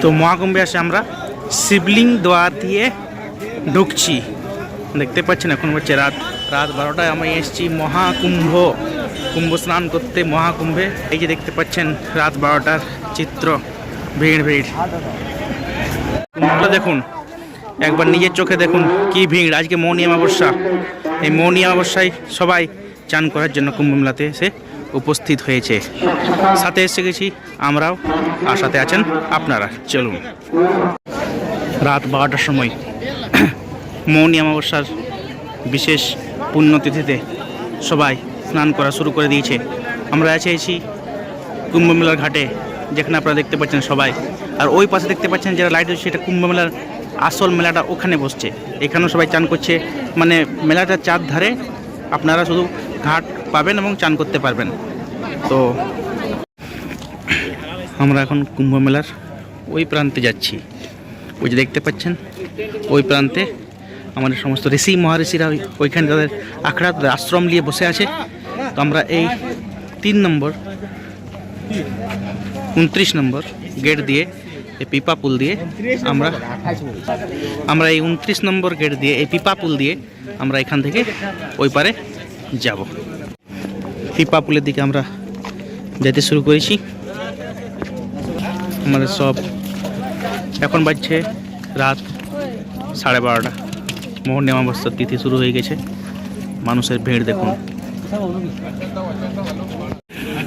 তো মহাকুম্ভে আসে আমরা শিবলিং দোয়ার দিয়ে ঢুকছি। দেখতে পাচ্ছেন এখন হচ্ছে রাত রাত বারোটায় আমি এসেছি মহাকুম্ভ। কুম্ভ স্নান করতে মহাকুম্ভে। এই যে দেখতে পাচ্ছেন রাত বারোটার চিত্র, ভিড় ভিড়। দেখুন, একবার নিজের চোখে দেখুন কি ভিড়। আজকে মৌনী অমাবস্যা। এই মৌনী অমাবস্যায় সবাই চান করার জন্য কুম্ভ মেলাতে এসে উপস্থিত হয়েছে। সাথে এসে গেছি আমরাও। আর সাথে আছেন আপনারা। চলুন। রাত বারোটার সময় মৌনী অমাবস্যার বিশেষ পুণ্যতিথিতে সবাই স্নান করা শুরু করে দিয়েছে। আমরা আছি এসেছি কুম্ভ মেলার ঘাটে, যেখানে আপনারা দেখতে পাচ্ছেন সবাই। আর ওই পাশে দেখতে পাচ্ছেন যারা লাইট হচ্ছে সেটা কুম্ভ মেলার আসল মেলাটা ওখানে বসছে। এখানেও সবাই চান করছে। মানে মেলাটার চার ধারে আপনারা শুধু ঘাট পাবেন এবং চান করতে পারবেন। তো আমরা এখন কুম্ভ মেলার ওই প্রান্তে যাচ্ছি। ওই যে দেখতে পাচ্ছেন, ওই প্রান্তে আমাদের সমস্ত ঋষি মহাঋষিরা ওই- ওইখানে তাদের আখড়া আশ্রম নিয়ে বসে আছে। তো আমরা এই তিন নম্বর, উনত্রিশ নম্বর গেট দিয়ে, এই পিপা পুল দিয়ে আমরা আমরা এই উনত্রিশ নম্বর গেট দিয়ে, এই পিপা পুল দিয়ে আমরা এখান থেকে ওই পারে যাব। পিপা পুলের দিকে আমরা যেতে শুরু করেছি। আমাদের সব এখন বাজছে রাত সাড়ে বারোটা। মোহন অমাবস্যার তিথি শুরু হয়ে গেছে। মানুষের ভিড় দেখুন।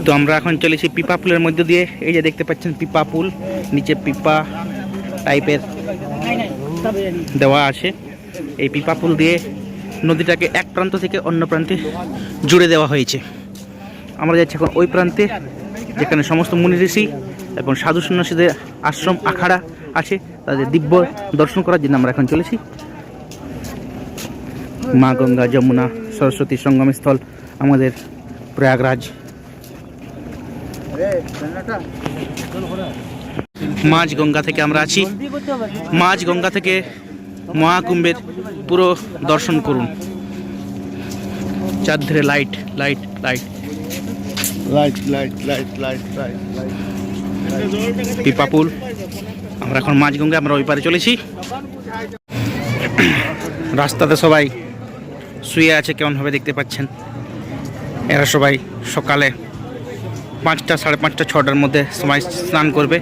তো আমরা এখন চলেছি পিপা পুলের মধ্যে দিয়ে। এই যে দেখতে পাচ্ছেন পিপা পুল, নিচে পিপা টাইপের দেওয়া আছে। এই পিপা পুল দিয়ে নদীটাকে এক প্রান্ত থেকে অন্য প্রান্তে জুড়ে দেওয়া হয়েছে। আমরা যাচ্ছি এখন ওই প্রান্তে, যেখানে সমস্ত মুনি ঋষি এবং সাধু সন্ন্যাসীদের আশ্রম আখাড়া আছে, তাদের দিব্য দর্শন করার জন্য আমরা এখন চলেছি। মা গঙ্গা, যমুনা, সরস্বতী সঙ্গমস্থল আমাদের প্রয়াগরাজ। মাঝ গঙ্গা থেকে আমরা আছি। মাঝ গঙ্গা থেকে মহাকুম্ভের পুরো দর্শন করুন। চারধারে light light light. Light light light light light light পিপাপুল আমরা এখন মাঝ গঙ্গা আমরা ওই পারে চলেছি। রাস্তাতে সবাই শুয়ে আছে, কেমনভাবে দেখতে পাচ্ছেন? এরা সবাই সকালে পাঁচটা, সাড়ে পাঁচটা, ছটার মধ্যে সবাই স্নান করবে।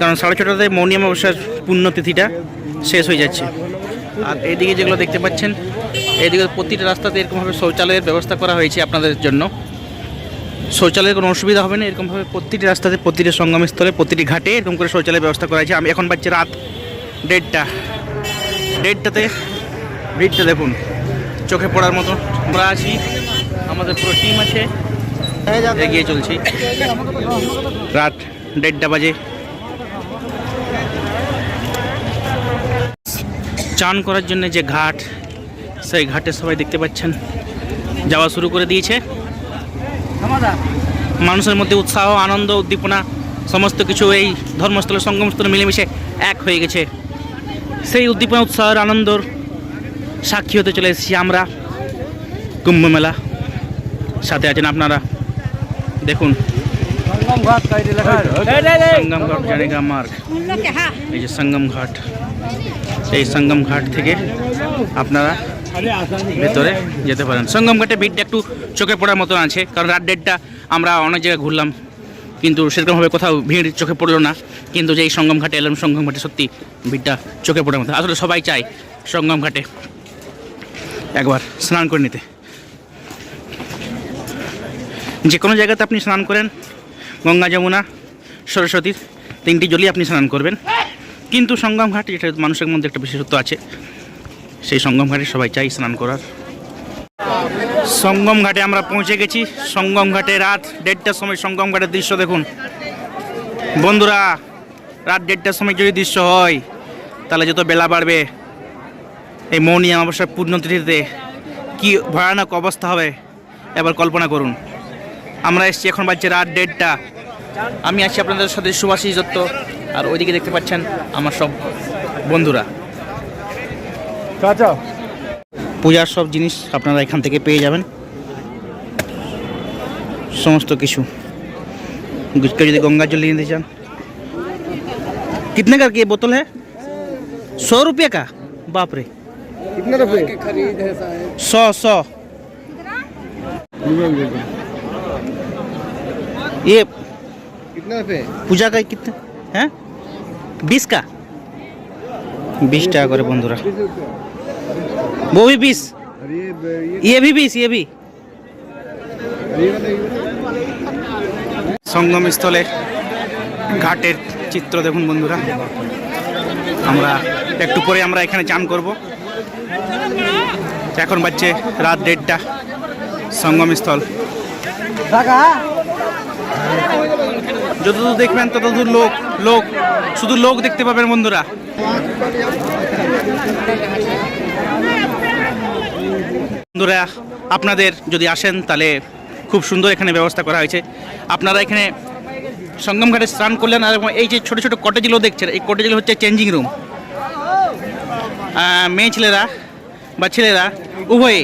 কারণ সাড়ে ছটাতে মৌনী অমাবস্যার পুণ্যতিথিটা শেষ হয়ে যাচ্ছে। আর এইদিকে যেগুলো দেখতে পাচ্ছেন এইদিকে প্রতিটা রাস্তাতে এরকমভাবে শৌচালয়ের ব্যবস্থা করা হয়েছে আপনাদের জন্য। শৌচালয়ের কোনো অসুবিধা হবে না, এরকমভাবে প্রতিটি রাস্তাতে, প্রতিটি সঙ্গমস্থলে প্রতিটি ঘাটে এরকম করে শৌচালয়ের ব্যবস্থা করা হয়েছে। আমি এখন পাচ্ছি রাত দেড়টা। দেড়টাতে ভিড়টা দেখুন, চোখে পড়ার মতো। আমরা আছি, আমাদের পুরো টিম আছে, এগিয়ে চলছি। রাত দেড়টা বাজে। চান করার জন্য যে ঘাট, সেই ঘাটে সবাই দেখতে পাচ্ছেন, যাওয়া শুরু করে দিয়েছে। মানুষের মধ্যে উৎসাহ, আনন্দ, উদ্দীপনা, সমস্ত কিছু এই ধর্মস্থলের সঙ্গমস্থলে মিলেমিশে এক হয়ে গেছে। সেই উদ্দীপনা, উৎসাহের, আনন্দর সাক্ষী হতে চলে এসেছি আমরা কুম্ভ মেলা সাথে আছেন আপনারা। দেখুন। এই যে সঙ্গম ঘাট এই সঙ্গম ঘাট থেকে আপনারা ভেতরে যেতে পারেন। সঙ্গমঘাটে ভিড়টা একটু চোখে পড়ার মতন আছে, কারণ রাত দেড়টা আমরা অনেক জায়গায় ঘুরলাম, কিন্তু সেরকমভাবে কোথাও ভিড় চোখে পড়ল না, কিন্তু যে এই সঙ্গম ঘাটে এলাম সঙ্গমঘাটে সত্যি ভিড়টা চোখে পড়ার মতো আসলে সবাই চায় সঙ্গমঘাটে একবার স্নান করে নিতে। যে কোনো জায়গাতে আপনি স্নান করেন, গঙ্গা যমুনা সরস্বতীর তিনটি জলই আপনি স্নান করবেন। কিন্তু সঙ্গমঘাট যেটা মানুষের মধ্যে একটা বিশেষত্ব আছে সেই সঙ্গম ঘাটে সবাই চাই স্নান করার। সঙ্গম ঘাটে আমরা পৌঁছে গেছি। সঙ্গম ঘাটে রাত দেড়টার সময় সঙ্গম ঘাটের দৃশ্য দেখুন। বন্ধুরা, রাত দেড়টার সময় যদি দৃশ্য হয়, তাহলে যত বেলা বাড়বে, এই মৌনী অমাবস্যার পূর্ণতিথিতে কি ভয়ানক অবস্থা হবে, এবার কল্পনা করুন। আমরা এসেছি, এখন বাজছে রাত দেড়টা। আমি আছি আপনাদের সাথে সুভাষিস দত্ত, আর ওইদিকে দেখতে পাচ্ছেন আমার সব বন্ধুরা। চাচা পূজার সব জিনিস আপনারা এখান থেকে পেয়ে যাবেন সমস্ত কিছু কেউ যদি গঙ্গা জল নিয়ে নিতে চান कितने का ये बोतल है सौ रुपये का बाप रे कितने रुपए सौ सौ ये कितने रुपए পূজা का कितने हैं बीस का बीस টাকা করে বন্ধুরা वो भी बीस अरे ये ये ये भी बीस ये भी ये वाला ये वाला সঙ্গম স্থলে ঘাটের চিত্র দেখুন বন্ধুরা আমরা একটু পরে আমরা এখানে চান করব এখন বাজছে রাত দেড়টা সঙ্গম স্থল যতদূর দেখবেন ততদূর লোক লোক শুধু লোক দেখতে পাবেন বন্ধুরা বন্ধুরা আপনাদের যদি আসেন তাহলে খুব সুন্দর এখানে ব্যবস্থা করা হয়েছে। আপনারা এখানে সঙ্গম ঘাটে স্নান করলেন আর এবং এই যে ছোটো ছোটো কটেজগুলো দেখছেন এই কটেজগুলো হচ্ছে চেঞ্জিং রুম মেয়ে ছেলেরা বা ছেলেরা উভয়ে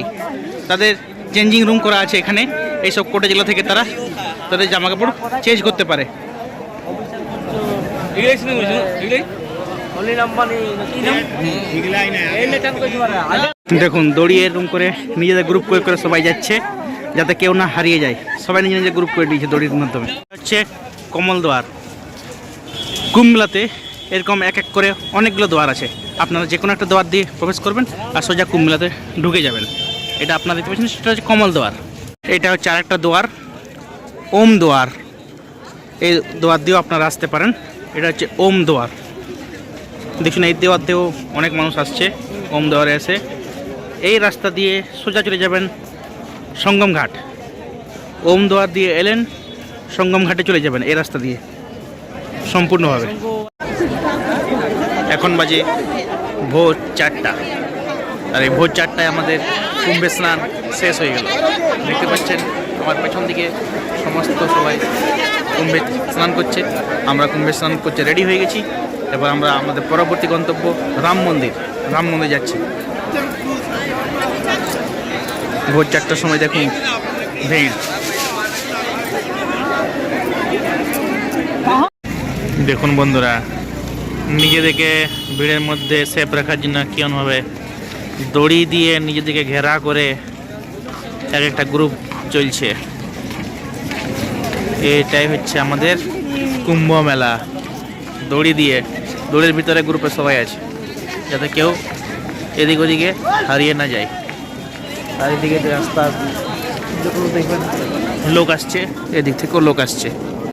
তাদের চেঞ্জিং রুম করা আছে এখানে। এইসব কটেজগুলো থেকে তারা তাদের জামা কাপড় চেঞ্জ করতে পারে। দেখুন, দড়িয়ে এরকম করে নিজেদের গ্রুপ করে করে সবাই যাচ্ছে, যাতে কেউ না হারিয়ে যায়। সবাই নিজে নিজে গ্রুপ করে দিয়েছে দড়ির মাধ্যমে। হচ্ছে কমল দ্বার কুমলাতে এরকম এক এক করে অনেকগুলো দ্বার আছে। আপনারা যে কোনো একটা দ্বার দিয়ে প্রবেশ করবেন আর সোজা কুমলাতে ঢুকে যাবেন। এটা আপনারা দেখতে পাচ্ছেন, সেটা হচ্ছে কমল দ্বার এটা হচ্ছে আরেকটা দ্বার ওম দ্বার এই দ্বার দিয়েও আপনারা আসতে পারেন। এটা হচ্ছে ওম দ্বার দেখুন, এই দেওয়ার দিয়েও অনেক মানুষ আসছে, ওম দেওয়ারে এসে। এই রাস্তা দিয়ে সোজা চলে যাবেন সঙ্গম ঘাট। ওম দোয়ার দিয়ে এলেন, সঙ্গম ঘাটে চলে যাবেন এই রাস্তা দিয়ে সম্পূর্ণভাবে। এখন বাজে ভোর চারটা। আর এই ভোর চারটায় আমাদের কুম্ভে স্নান শেষ হয়ে গেল। দেখতে পাচ্ছেন, আমার পেছন দিকে সমস্ত সবাই কুম্ভে স্নান করছে। আমরা কুম্ভে স্নান করতে রেডি হয়ে গেছি। এবার আমরা আমাদের পরবর্তী গন্তব্য রাম মন্দির। রাম মন্দির যাচ্ছি। ভোর চারটার সময় দেখুন ভিড়। দেখুন বন্ধুরা, নিজেদেরকে ভিড়ের মধ্যে সেফ রাখার জন্য কেমনভাবে দড়ি দিয়ে নিজেদেরকে ঘেরা করে এক একটা গ্রুপ চলছে। এটাই হচ্ছে আমাদের কুম্ভ মেলা। দড়ি দিয়ে, দড়ির ভিতরে গ্রুপে সবাই আছে, যাতে কেউ এদিক ওদিকে হারিয়ে না যায়। যে রাস্তা দেখবেন লোক আসছে এদিক থেকেও লোক আসছে।